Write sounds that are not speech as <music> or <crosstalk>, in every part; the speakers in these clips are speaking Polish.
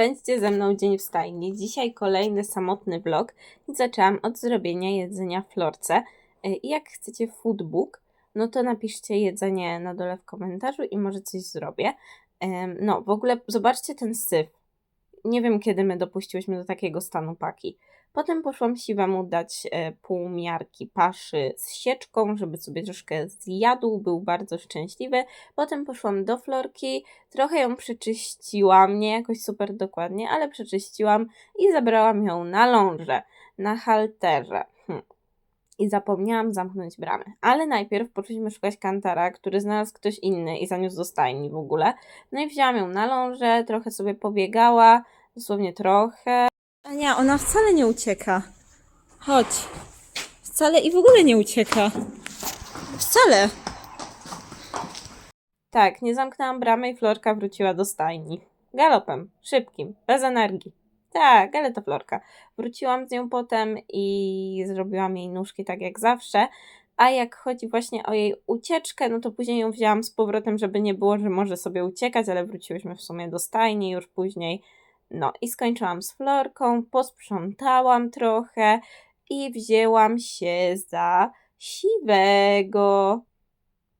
Spędźcie ze mną dzień w stajni. Dzisiaj kolejny samotny vlog zaczęłam od zrobienia jedzenia Florce. Y, I jak chcecie foodbook, no to napiszcie jedzenie na dole w komentarzu i może coś zrobię. No, w ogóle zobaczcie ten syf. Nie wiem, kiedy my dopuściłyśmy do takiego stanu paki. Potem poszłam siwemu dać e, pół miarki paszy z sieczką, żeby sobie troszkę zjadł, był bardzo szczęśliwy. Potem poszłam do Florki, trochę ją przeczyściłam, nie jakoś super dokładnie, ale przeczyściłam i zabrałam ją na lążę, na halterze. Hm. I zapomniałam zamknąć bramy. Ale najpierw poszliśmy szukać kantara, który znalazł ktoś inny i zaniósł do stajni w ogóle. No i wzięłam ją na lążę, trochę sobie pobiegała, dosłownie trochę. A nie, ona wcale nie ucieka. Chodź. Wcale i w ogóle nie ucieka. Wcale. Tak, nie zamknęłam bramy i Florka wróciła do stajni. Galopem, szybkim, bez energii. Tak, ale to Florka. Wróciłam z nią potem i zrobiłam jej nóżki tak jak zawsze. A jak chodzi właśnie o jej ucieczkę, no to później ją wzięłam z powrotem, żeby nie było, że może sobie uciekać, ale wróciłyśmy w sumie do stajni już później. No i skończyłam z Florką, posprzątałam trochę i wzięłam się za siwego.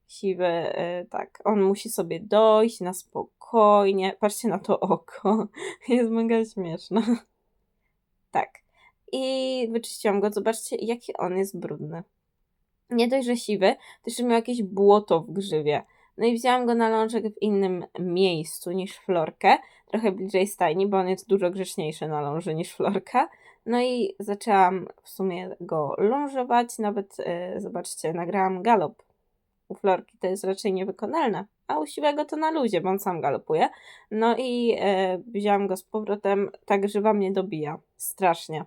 Siwy, y, tak, on musi sobie dojść na spokojnie. Patrzcie na to oko, <laughs> jest mega śmieszne. Tak. I wyczyściłam go, zobaczcie, jaki on jest brudny. Nie dość, że siwy, to jeszcze miał jakieś błoto w grzywie. No i wzięłam go na lążek w innym miejscu niż Florkę, trochę bliżej stajni, bo on jest dużo grzeczniejszy na ląży niż Florka. No i zaczęłam w sumie go lążować, nawet, y, zobaczcie, nagrałam galop. U Florki to jest raczej niewykonalne, a u Siwego to na luzie, bo on sam galopuje. No i e, wzięłam go z powrotem, ta grzywa mnie dobija, strasznie.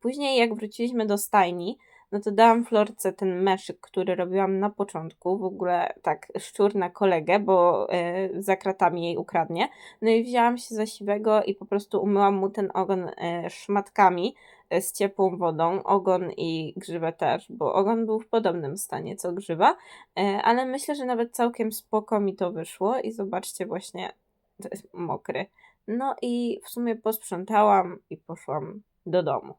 Później jak wróciliśmy do stajni, no to dałam Florce ten meszyk, który robiłam na początku, w ogóle tak szczur na kolegę, bo e, za kratami jej ukradnie. No i wzięłam się za siwego i po prostu umyłam mu ten ogon e, szmatkami e, z ciepłą wodą, ogon i grzywę też, bo ogon był w podobnym stanie co grzywa, e, ale myślę, że nawet całkiem spoko mi to wyszło i zobaczcie właśnie, to jest mokry. No i w sumie posprzątałam i poszłam do domu.